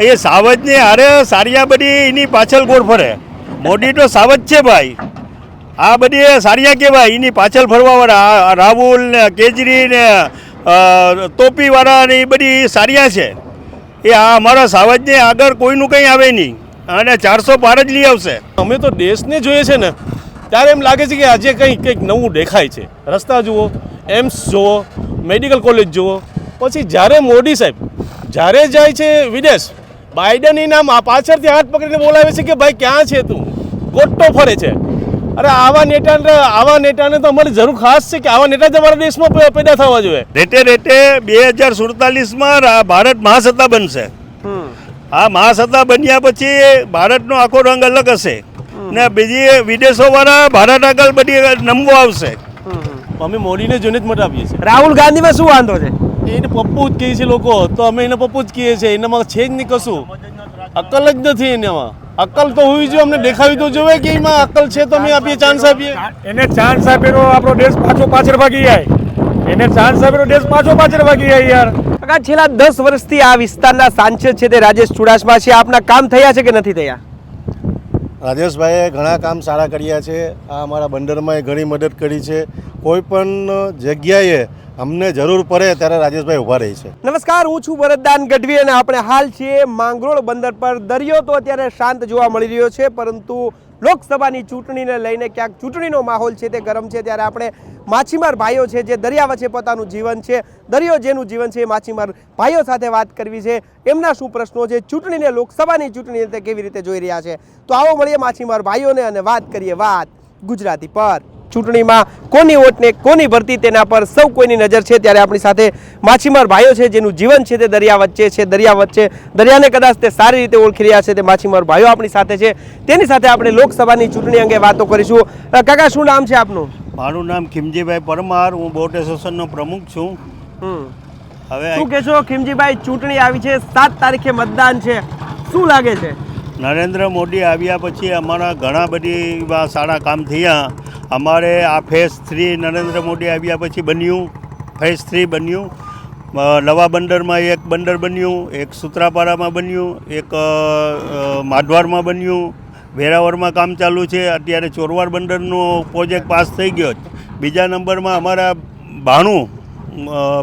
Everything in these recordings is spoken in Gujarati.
એ સાવજની હારે સારિયા બધી એની પાછળ ગોળ ફરે. મોદી તો સાવજ છે ભાઈ. આ બધી સારિયા કહેવાય, એની પાછળ ફરવાવાળા રાહુલ ને, કેજરી ને ટોપીવાળા ને એ બધી સારિયા છે. એ આ અમારા સાવજને આગળ કોઈનું કંઈ આવે નહીં. અને ચારસો પાર જ લઈ આવશે. અમે તો દેશને જોઈએ છે ને, ત્યારે એમ લાગે છે કે આજે કંઈક કંઈક નવું દેખાય છે. રસ્તા જુઓ, એમ્સ જુઓ, મેડિકલ કોલેજ જુઓ. પછી જ્યારે મોદી સાહેબ, જ્યારે જાય છે વિદેશ બાઇડન એના આ પાછળથી હાથ પકડીને બોલાવે છે કે ભાઈ ક્યાં છે તું? ગોટો ફરે છે. અરે આવા નેતા આવા નેતાને તો અમારી જરૂર ખાસ છે કે આવા નેતા જ અમારા દેશમાં પેદા થવા જોઈએ. રેટે રેટે બે હજાર સુડતાલીસમાં ભારત મહાસત્તા બનશે. આ મહાસત્તા બન્યા પછી ભારતનો આખો રંગ અલગ હશે. ને બીજી વિદેશોવાળા ભારત આગળ બધી નમવો આવશે. અમે મોદીને જોઈને જ મત આપીએ છીએ. રાહુલ ગાંધીમાં શું વાંધો છે? એને પપ્પુ જ કહે છે લોકો તો અમે એને પપ્પુ જ કહીએ છીએ. એનામાં છે જ નહીં કશું. અકલ જ નથી એનામાં. અકલ તો હોવી જોઈએ અમને દેખાવી તો જોવે કે એમાં અકલ છે તો અમે આપીએ ચાન્સ આપીએ. એને ચાન્સ આપેલો આપણો દેશ પાછો પાછળ ભાગી જાય. એને ચાન્સ આપેલો દેશ પાછો પાછળ ભાગી જાય યાર. કાકા છેલ્લા દસ વર્ષથી આ વિસ્તારના સાંસદ છે તે રાજેશ ચુડાસમા છે. આપના કામ થયા છે કે નથી થયા? રાજેશભાઈએ ઘણા કામ સારા કર્યા છે. આ અમારા બંદરમાં ઘણી મદદ કરી છે. કોઈ પણ જગ્યાએ અમને જરૂર પડે ત્યારે રાજેશભાઈ ઊભા રહી છે. નમસ્કાર, હું છું ભરતદાન ગઢવી અને આપણે હાલ છીએ માંગરોળ બંદર પર. દરિયો તો અત્યારે શાંત જોવા મળી રહ્યો છે, પરંતુ લોકસભાની ચૂંટણીને લઈને ક્યાંક ચૂંટણીનો માહોલ છે તે ગરમ છે. ત્યારે આપણે માછીમાર ભાઈઓ છે જે દરિયા વચ્ચે પોતાનું જીવન છે, દરિયો જેનું જીવન છે એ માછીમાર ભાઈઓ સાથે વાત કરવી છે. એમના શું પ્રશ્નો છે? ચૂંટણીને, લોકસભાની ચૂંટણીને તે કેવી રીતે જોઈ રહ્યા છે? તો આવો મળીએ માછીમાર ભાઈઓને અને વાત કરીએ વાત ગુજરાતી પર. ચૂંટણીમાં કોની વોટને કોની ભરતી તેના પર સૌ કોઈની નજર છે. ત્યારે આપણી સાથે માછીમાર ભાઈઓ છે જેનું જીવન છે તે દરિયા વચ્ચે છે દરિયા વચ્ચે દરિયાને કદાચ તે સારી રીતે ઓળખી રહ્યા છે તે માછીમાર ભાઈઓ આપણી સાથે છે. તેની સાથે આપણે લોકસભાની ચૂંટણી અંગે વાતો કરીશું. કાકા શું નામ છે આપનું? મારું નામ ખીમજીભાઈ પરમાર. હું બોટ એસોસિએશનનો પ્રમુખ છું. હવે શું કહેશો? ખીમજીભાઈ ચૂંટણી આવી છે સાત તારીખે મતદાન છે. શું લાગે છે? નરેન્દ્ર મોદી આવ્યા પછી અમારા ઘણા બધી સારા કામ થયા. અમારે આ ફેઝ થ્રી નરેન્દ્ર મોદી આવ્યા પછી બન્યું ફેઝ થ્રી બન્યું. નવા બંદરમાં એક બંદર બન્યું એક સૂત્રાપાડામાં બન્યું એક અ, બન્યું. વેરાવળમાં કામ ચાલુ છે અત્યારે ચોરવાડ બંદરનો પ્રોજેક્ટ પાસ થઈ ગયો. બીજા નંબરમાં અમારા ભાણું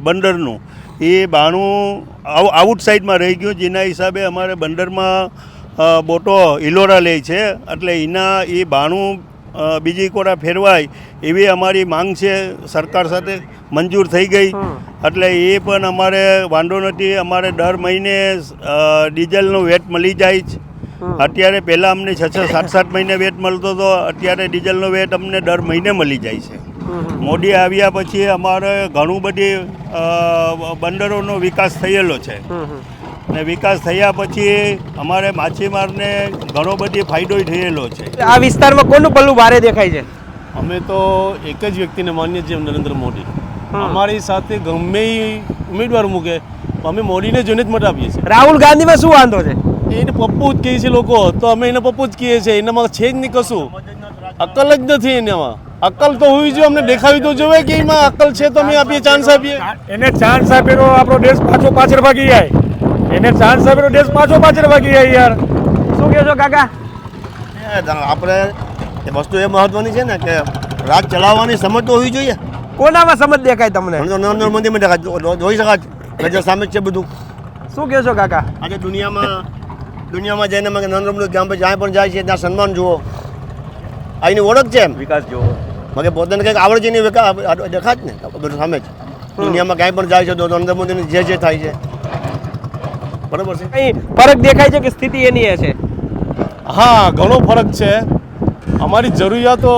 બંદરનું એ બાણું આઉ- આઉટ સાઈડમાં રહી ગયું જેના હિસાબે અમારે બંદરમાં બોટો ઇલોરા લે છે. એટલે એના એ અ, બીજી કોરા ફેરવાય એવી અમારી માંગ છે. સરકાર સાથે મંજૂર થઈ ગઈ. એટલે એ પણ અમારે વાંધો નથી. અમારે દર મહિને ડીઝલનું વેટ મળી જાય છે અત્યારે પહેલાં અમને છ છ સાત સાત મહિને વેટ મળતો હતો. અત્યારે ડીઝલનો વેટ અમને દર મહિને મળી જાય છે. મોદી આવ્યા પછી અમારે ઘણું બધી બંદરોનો વિકાસ થયેલો છે. અને વિકાસ થયા પછી અમારે માછીમારને ઘણો બધી ફાયદો થયેલો છે. આ વિસ્તારમાં કોનું પલ્લું ભારે દેખાય છે? અમે તો એક જ વ્યક્તિને માનીએ છીએ નરેન્દ્ર મોદી. અમારી સાથે ગમે ઉમેદવાર મૂકે અમે મોદીને જોઈને જ મત આપીએ છીએ. રાહુલ ગાંધીમાં શું વાંધો છે? એને પપ્પુ જ કહે છે લોકો તો અમે એને પપ્પુ જ કહીએ છીએ એનામાં છે જ નહીં કશું. અકલ જ નથી એનામાં. અકલ તો હોવી જોઈએ અમને દેખાવી તો જોવે કે એમાં અકલ છે તો અમે આપીએ ચાન્સ આપીએ. એને ચાન્સ આપેલો આપણો દેશ પાછો પાછળ ભાગી જાય. એને ચાન્સ આપેલો ડ્રેસ પાછો પાછળ વાગી જાય યાર. શું કહેશો કાકા? આપણે એ વસ્તુ એ મહત્વની છે ને કે રાજ ચલાવવાની સમજ તો હોવી જોઈએ. કોનામાં સમજ દેખાય તમને? મને નરેન્દ્ર મોદીમાં દેખાય. જોઈ શકાય નજર સામે જ છે બધું. શું કહેશો કાકા? આજે દુનિયામાં દુનિયામાં જઈને મને નરેન્દ્ર મોદી ગામ પર જ્યાં પણ જાય છે ત્યાં સન્માન જુઓ. અહીંની ઓળખ છે એમ. વિકાસ જુઓ. મગે પોતાને કંઈક આવડે છે એની વિકાસ દેખા ને બધું સામે જ. દુનિયામાં ક્યાંય પણ જાય છે તો નરેન્દ્ર મોદીની જે જે થાય છે. બરાબર છે? કઈ ફરક દેખાય છે કે સ્થિતિ એની એ છે? હા ઘણો ફરક છે. અમારી જરૂરિયાતો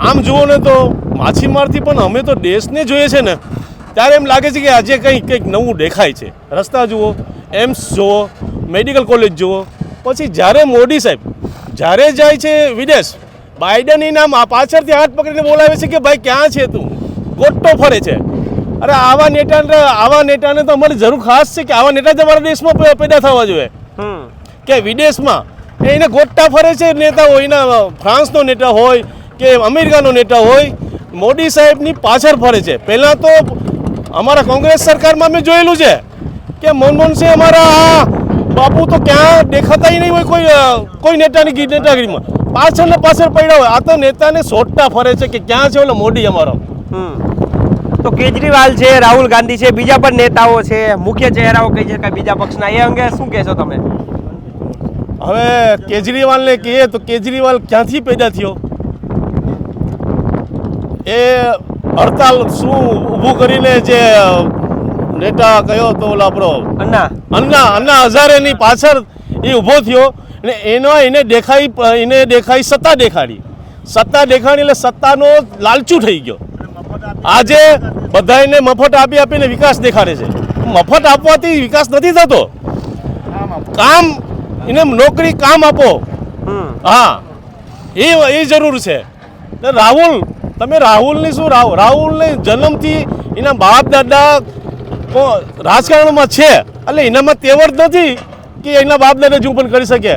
આમ જુઓ ને તો માછીમારથી પણ અમે તો દેશને જોઈએ છે ને ત્યારે એમ લાગે છે કે આજે કંઈક કંઈક નવું દેખાય છે. રસ્તા જુઓ એમ્સ જુઓ મેડિકલ કોલેજ જુઓ પછી જ્યારે મોદી સાહેબ જ્યારે જાય છે વિદેશ બાઇડન નામ આ પાછળથી હાથ પકડીને બોલાવે છે કે ભાઈ ક્યાં છે તું? ગોટો ફરે છે. અરે આવા નેતાને આવા નેતાને તો અમારી જરૂર ખાસ છે કે આવા નેતા જ અમારા દેશમાં પેદા થવા જોઈએ. કે વિદેશમાં. એને ગોટતા ફરે છે નેતા હોય એના ફ્રાન્સનો નેતા હોય કે અમેરિકાનો નેતા હોય મોદી સાહેબની પાછળ ફરે છે. પહેલાં તો અમારા કોંગ્રેસ સરકારમાં મેં જોયેલું છે કે મનમોહન સિંહ અમારા આ બાપુ તો ક્યાં દેખાતા નહીં હોય કોઈ કોઈ નેતાની નેતાગીરીમાં. પાછળ ને પાછળ પડ્યા હોય. આ તો નેતાને સોટતા ફરે છે કે ક્યાં છે ઓલો મોદી અમારો. તો કેજરીવાલ છે રાહુલ ગાંધી છે બીજા પણ નેતાઓ છે મુખ્ય ચહેરાઓ કહી શકાય બીજા પક્ષના? એ અંગે શું કહેશો તમે? હવે કેજરીવાલને કહીએ તો કેજરીવાલ ક્યાંથી પેદા થયો? એ હડતાલ શું ઊભું કરીને જે નેતા કયો તો ઓલા આપણો અન્ના. અન્ના અન્ના હઝારેની પાછળ એ ઊભો થયો અને એનો એને દેખાઈ એને દેખાઈ સત્તા દેખાડી. સત્તા દેખાડી એટલે સત્તાનો લાલચું થઈ ગયો. આજે બધાને મફત આપી આપીને વિકાસ દેખાડે છે. મફત આપવાથી વિકાસ નથી થતો. કામ, એને નોકરી કામ આપો. હા, એ એ જરૂર છે. રાહુલ, તમે રાહુલની શું રાહુલ રાહુલને જન્મથી એના બાપ દાદા રાજકારણમાં છે, એટલે એનામાં તેવડ નથી કે એના બાપ દાદા જ પણ કરી શકે.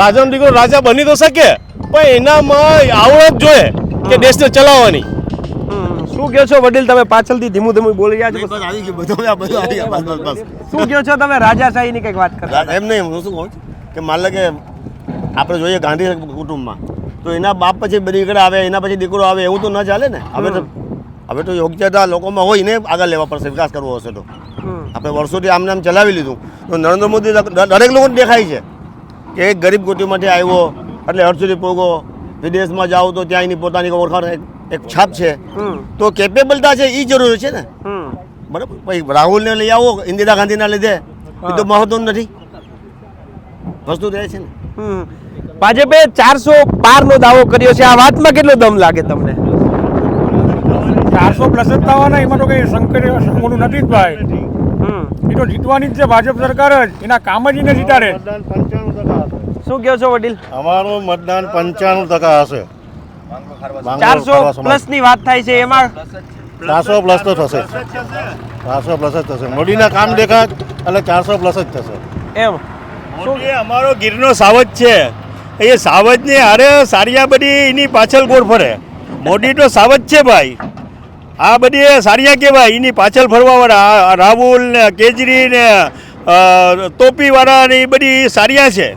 રાજાનો દીકરો રાજા બની તો શકે, પણ એનામાં આવડત જોઈએ કે દેશને ચલાવવાની. શું કહો છો વડીલ તમે પાછળથી ધીમું ધીમું બોલી રહ્યા છો? બસ આવી ગયું બધું બધું આવી ગયા બસ બસ બસ. શું કહો છો તમે રાજાશાહીની કંઈક વાત કરતા એમ નહીં હું શું કહું કે માન લે કે આપણે જોઈએ ગાંધી કુટુંબમાં તો એના બાપ પછી દીકરા આવે એના પછી દીકરો આવે એવું તો ન ચાલે ને? હવે તો હવે તો યોગ્યતા લોકોમાં હોય ને આગળ લેવા પડશે વિકાસ કરવો હશે તો. આપણે વર્ષોથી આમને આમ ચલાવી લીધું. તો નરેન્દ્ર મોદી દરેક લોકોને દેખાય છે કે એક ગરીબ કુટુંબમાંથી આવ્યો એટલે હર સુધી પોગો. વિદેશમાં જાઓ તો ત્યાં એની પોતાની ઓળખાણ એક- એક છાપ છે. તો કેપેબલતા છે એ જરૂરી છે ને? બરાબર? પછી રાહુલને લઈ આવો ઇન્દિરા ગાંધીના લીધે. એ તો મહત્વનું નથી. વસ્તુ રહે છે ને. હમ. ભાજપે ચારસો પાર નો દાવો કર્યો છે. આ વાતમાં કેટલો દમ લાગે તમને? ચારસો પ્લસ જ થવાના એમાં તો કઈ સંકટ મોટું નથી જ ભાઈ. હમ. એ તો જીતવાની જ છે ભાજપ સરકાર જ. એના કામ જ એને જીતાડે. શું કહો છો વડીલ? અમારું મતદાન પંચાણું ટકા હશે. ચારસો પ્લસની વાત થાય છે એમાં? ચારસો પ્લસ તો થશે. ચારસો પ્લસ જ થશે. મોદીના કામ દેખા એટલે ચારસો પ્લસ જ થશે. એમ. મોદી અમારો ગીરનો સાવજ છે. એ સાવજની હારે સારિયા બધી એની પાછળ ગોળ ફરે. મોદી તો સાવજ છે ભાઈ. આ બધી એ સારિયા કહેવાય. એની પાછળ ફરવાવાળા રાહુલ ને કેજરી ને ટોપીવાળા ને એ બધી સારિયા છે.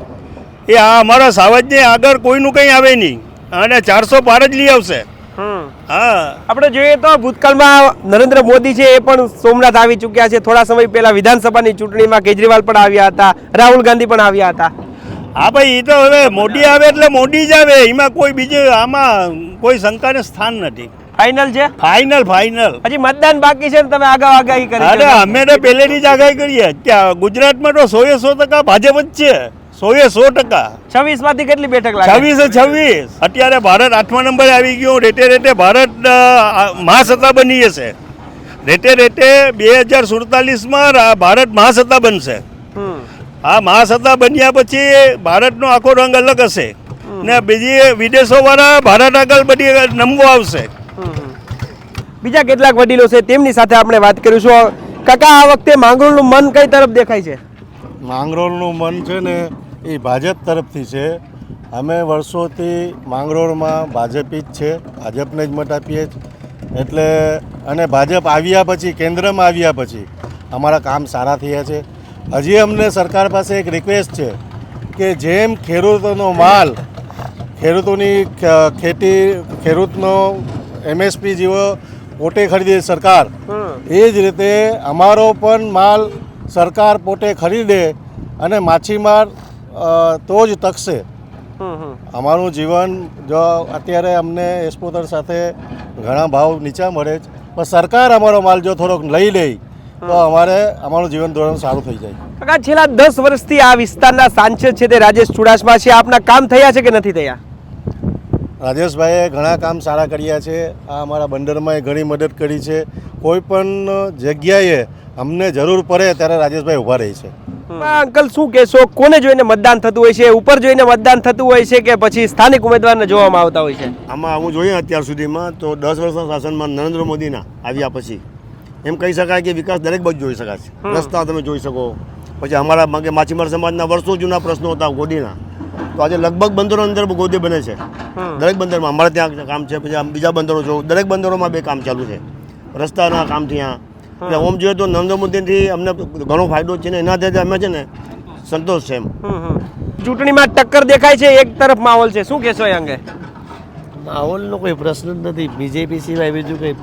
એ આ અમારા સાવજને આગળ કોઈનું કંઈ આવે નહીં. અને ચારસો પાર જ લઈ આવશે. આપણે જોઈએ તો ભૂતકાળમાં નરેન્દ્ર મોદી છે એ પણ સોમનાથ આવી ચૂક્યા છે. થોડા સમય પહેલા વિધાનસભાની ચૂંટણીમાં કેજરીવાલ પણ આવ્યા હતા. રાહુલ ગાંધી પણ આવ્યા હતા. હા ભાઈ એ તો હવે મોદી આવે એટલે મોદી જ આવે. એમાં કોઈ બીજું આમાં કોઈ શંકાને સ્થાન નથી. ફાઇનલ છે? ફાઇનલ ફાઇનલ હજી મતદાન બાકી છે ને તમે આગળ આગાહી કરી અરે અમે તો પહેલેથી જ આગાહી કરીએ. ત્યાં ગુજરાતમાં તો સો એ સો ટકા ભાજપ જ છે. સો એ સો ટકા. છવ્વીસમાંથી કેટલી બેઠક લાગે? છવ્વીસે છવ્વીસ. અત્યારે ભારત આઠમા નંબરે આવી ગયો. રેટે રેટે ભારત મહાસત્તા બની જશે રેટે રેટે બે હજાર સુડતાલીસમાં ભારત મહાસત્તા બનશે. આ મહાસત્તા બન્યા પછી ભારતનો આખો રંગ અલગ હશે. ને બીજી વિદેશોવાળા ભારત આગળ બધી નમવો આવશે. બીજા કેટલાક વડીલો છે તેમની સાથે આપણે વાત કરીશું. કાકા આ વખતે માંગરોળનું મન કઈ તરફ દેખાય છે? માંગરોળનું મન છે ને એ ભાજપ તરફથી છે. અમે વર્ષોથી માંગરોળમાં ભાજપી જ છે. ભાજપને જ મત આપીએ એટલે અને ભાજપ આવ્યા પછી કેન્દ્રમાં આવ્યા પછી અમારા કામ સારા થયા છે. હજી અમને સરકાર પાસે એક રિક્વેસ્ટ છે કે જેમ ખેડૂતોનો માલ ખેડૂતોની ખેતી ખેડૂતનો એમએસપી જેવો પોતે ખરીદે સરકાર એ જ રીતે અમારો પણ માલ સરકાર પોતે ખરીદે અને માછીમાર તો જ ટકશે અમારું જીવન જો અત્યારે અમને એસ્પોતર સાથે ઘણા ભાવ નીચા મળે જ પણ સરકાર અમારો માલ જો થોડોક લઈ લે તો અમારે અમારું જીવન ધોરણ સારું થઈ જાય. કાકા છેલ્લા દસ વર્ષથી આ વિસ્તારના સાંસદ છે તે રાજેશ ચુડાસમા છે. આપના કામ થયા છે કે નથી થયા? રાજેશભાઈએ ઘણા કામ સારા કર્યા છે. આ અમારા બંદરમાં ઘણી મદદ કરી છે. કોઈ પણ જગ્યાએ અમને જરૂર પડે ત્યારે રાજેશભાઈ ઊભા રહે છે. અંકલ શું કહેશો? કોને જોઈને મતદાન થતું હોય છે? ઉપર જોઈને મતદાન થતું હોય છે કે પછી સ્થાનિક ઉમેદવારને જોવામાં આવતા હોય છે? આમાં હું જોઈએ અત્યાર સુધીમાં તો દસ વર્ષના શાસનમાં નરેન્દ્ર મોદીના આવ્યા પછી એમ કહી શકાય કે વિકાસ દરેક બાજુ જોઈ શકાય છે. રસ્તા તમે જોઈ શકો. પછી અમારા માગે માછીમાર સમાજના વર્ષો જૂના પ્રશ્નો હતા ગોદીના. તો આજે લગભગ બંદરો અંદર ગોદી બને છે. દરેક બંદરમાં અમારે ત્યાં કામ છે પછી બીજા બંદરો જો દરેક બંદરોમાં બે કામ ચાલુ છે. રસ્તાના કામ ત્યાં એટલે ઓમ જોઈએ તો નરેન્દ્ર મોદીથી અમને ઘણો ફાયદો છે ને એના આધારે અમે છે ને સંતોષ છે એમ. હમ હમ. ચૂંટણીમાં ટક્કર દેખાય છે એક તરફ માહોલ છે. શું કહેશો એ અંગે? માહોલનો કોઈ પ્રશ્ન જ નથી. બીજેપી સિવાય બીજું કંઈ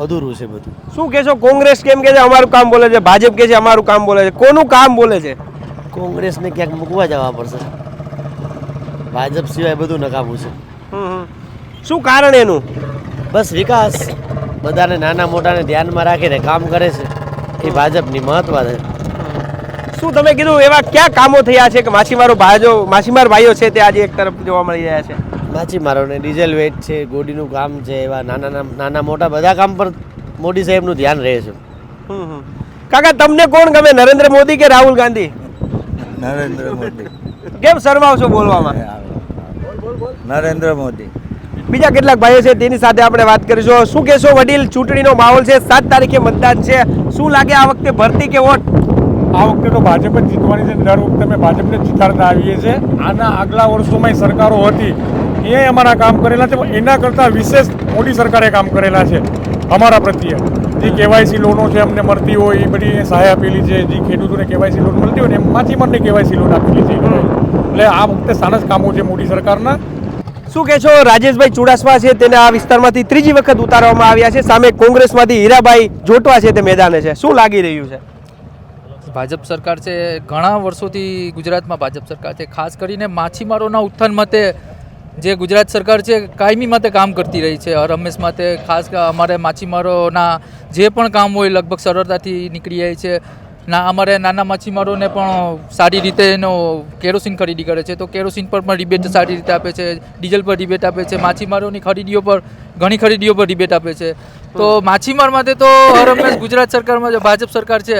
અધૂરું છે બધું. શું કહેશો? કોંગ્રેસ કેમ કે છે અમારું કામ બોલે છે ભાજપ કે છે અમારું કામ બોલે છે. કોનું કામ બોલે છે? કોંગ્રેસને ક્યાંક મૂકવા જવા પડશે. ભાજપ સિવાય બધું નકામું છે. શું કારણ એનું? બસ વિકાસ. બધાને નાના મોટાને ધ્યાનમાં રાખીને કામ કરે છે. એ ભાજપની મહત્વ છે. શું તમે કીધું એવા ક્યાં કામો થયા છે કે માછીમારો ભાઈઓ માછીમાર ભાઈઓ છે તે આજે એક તરફ જોવા મળી રહ્યા છે? માછીમારોને ડીઝલ વેટ છે ગોડીનું કામ છે એવા નાના નાના- નાના મોટા બધા કામ પર મોદી સાહેબનું ધ્યાન રહે છે. કાકા તમને કોણ ગમે? નરેન્દ્ર મોદી કે રાહુલ ગાંધી? નરેન્દ્ર મોદી. કેમ શરમાવ છો બોલવામાં નરેન્દ્ર મોદી. બીજા કેટલાક ભાઈઓ છે તેની સાથે આપણે વાત કરીશું. શું કહેશો વડીલ ચૂંટણીનો માહોલ છે? સાત તારીખે મતદાન છે. શું લાગે આ વખતે ભરતી કે વોટ? આ વખતે તો ભાજપ જ જીતવાની છે. દર વખતે અમે ભાજપને જીતાડતા આવીએ છીએ. આના આગલા વર્ષોમાં સરકારો હતી. એ અમારા કામ કરેલા છે. એના કરતાં વિશેષ મોદી સરકારે કામ કરેલા છે. અમારા પ્રત્યે. જે કેવાયસી લોનો છે અમને મળતી હોય એ બધી સહાય આપેલી છે. જે ખેડૂતોને કેવાયસી લોન મળતી હોય ને એમ માછીમારને કેવાયસી લોન આપેલી છે. એટલે આ વખતે સારા જ કામો છે મોદી સરકારના. શું કહેશો રાજેશભાઈ ચુડાસમા છે, તેને આ વિસ્તારમાંથી ત્રીજી વખત ઉતારવામાં આવ્યા છે. સામે કોંગ્રેસમાંથી હીરાભાઈ જોટવા છે તે મેદાને છે. શું લાગી રહ્યું છે? ભાજપ સરકાર છે, ઘણા વર્ષોથી ગુજરાતમાં ભાજપ સરકાર છે. ખાસ કરીને માછીમારોના ઉત્થાન માટે જે ગુજરાત સરકાર છે, કાયમી માટે કામ કરતી રહી છે. હર હંમેશ માટે ખાસ અમારે માછીમારોના જે પણ કામ હોય, લગભગ સરળતાથી નીકળી જાય છે. ના અમારે નાના માછીમારોને પણ સારી રીતે એનો કેરોસીન ખરીદી કરે છે. તો કેરોસીન પર પણ રિબેટ સારી રીતે આપે છે ડીઝલ પર રિબેટ આપે છે માછીમારોની ખરીદીઓ પર ઘણી ખરીદીઓ પર રિબેટ આપે છે. તો માછીમાર માટે તો હર હંમેશ ગુજરાત સરકારમાં જે ભાજપ સરકાર છે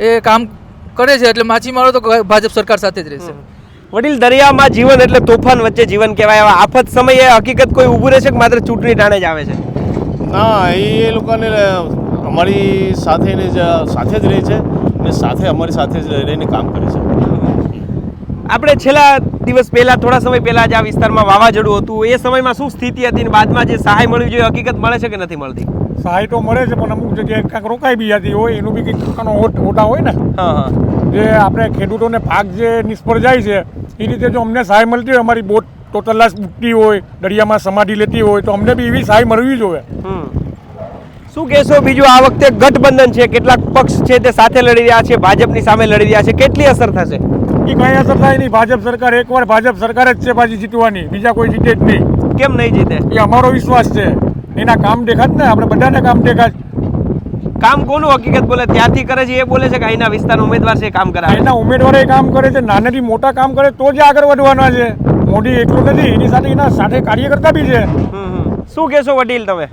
એ કામ કરે છે એટલે માછીમારો તો ભાજપ સરકાર સાથે જ રહેશે. વડીલ દરિયામાં જીવન એટલે તોફાન વચ્ચે જીવન કહેવાય. એવા આફત સમયે હકીકત કોઈ ઊભું રહેશે કે માત્ર ચૂંટણી ટાણે જ આવે છે? ના એ લોકોને અમારી સાથે ને જ સાથે જ રહે છે ને સાથે અમારી સાથે જ રહીને કામ કરે છે. આપણે છેલ્લા દિવસ પહેલા થોડા સમય પહેલા જ આ વિસ્તારમાં વાવાઝોડું હતું. એ સમયમાં શું સ્થિતિ હતી અને બાદમાં જે સહાય મળવી જોઈએ હકીકત મળે છે કે નથી મળતી? સહાય તો મળે છે પણ અમુક જગ્યાએ કાંક રોકાઈ બી જતી હોય એનું બી કંઈક પ્રકારનો ઓટ હોય ને. હા હા. જે આપણે ખેડૂતોને પાક જે નિષ્ફળ જાય છે એ રીતે જો અમને સહાય મળતી હોય અમારી બોટ ટોટલ લાશ ઉગતી હોય દરિયામાં સમાધિ લેતી હોય તો અમને બી એવી સહાય મળવી જોઈએ. શું કહેશો? બીજું આ વખતે ગઠબંધન છે. કેટલાક પક્ષ છે તે સાથે લડી રહ્યા છે ભાજપની સામે લડી રહ્યા છે. કેટલી અસર થશે? એ કઈ અસર થાય નહીં. ભાજપ સરકાર એકવાર ભાજપ સરકાર જ છે પાછી જીતવાની. બીજા કોઈ જીતે જ નહીં. કેમ નહીં જીતે? એ અમારો વિશ્વાસ છે. એના કામ દેખાત ને? આપણે બધાને કામ દેખાત. કામ કોનું હકીકત બોલે? ત્યાંથી કરે છે એ બોલે છે કે અહીંના વિસ્તાર ઉમેદવાર છે કામ કરાવે? એના ઉમેદવારે કામ કરે છે નાનેથી મોટા કામ કરે તો જ આગળ વધવાના છે. મોદી એટલું નથી એની સાથે એના સાથે કાર્યકર્તા બી છે. શું કહેશો વડીલ તમે?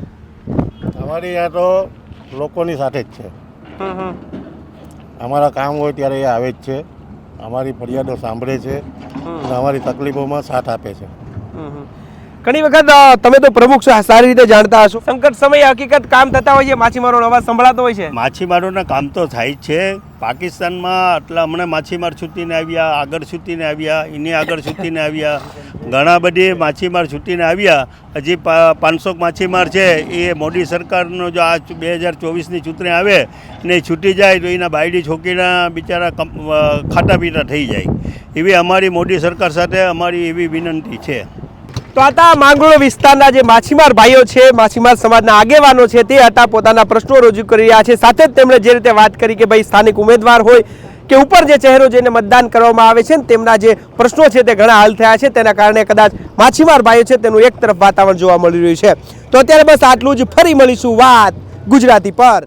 અમારી આ તો લોકોની સાથે જ છે. અમારા કામ હોય ત્યારે એ આવે જ છે. અમારી ફરિયાદો સાંભળે છે અને અમારી તકલીફોમાં સાથ આપે છે. ઘણી વખત તમે તો પ્રમુખ છો સારી રીતે જાણતા હશો. સંકટ સમય હકીકત કામ થતા હોય છે, માછીમારોનો અવાજ સંભળાતો હોય છે. માછીમારોના કામ તો થાય છે. પાકિસ્તાનમાં આટલા હમણાં માછીમાર છૂટીને આવ્યા, આગળ છૂટીને આવ્યા એની આગળ છૂટીને આવ્યા. ઘણા બધી માછીમાર છૂટીને આવ્યા. હજી પાંચસો માછીમાર છે. એ મોદી સરકારનો જો આ બે હજાર ચોવીસની ચૂંટણી આવે ને છૂટી જાય તો એના બાયડી છોકરીના બિચારા ખાટા પીટા થઈ જાય. એવી અમારી મોદી સરકાર સાથે અમારી એવી વિનંતી છે. તો હતા માંગરોળ વિસ્તારના જે માછીમાર ભાઈઓ છે, માછીમાર સમાજના આગેવાનો છે, તે હતા પોતાના પ્રશ્નો રજૂ કરી રહ્યા છે. સાથે જ તેમણે જે રીતે વાત કરી કે ભાઈ સ્થાનિક ઉમેદવાર હોય કે ઉપર જે ચહેરો જેને મતદાન કરવામાં આવે છે તેમના જે પ્રશ્નો છે તે ઘણા હાલ થયા છે. તેના કારણે કદાચ માછીમાર ભાઈઓ છે તેનું એક તરફ વાતાવરણ જોવા મળી રહ્યું છે. તો અત્યારે બસ આટલું જ. ફરી મળીશું વાત ગુજરાતી પર.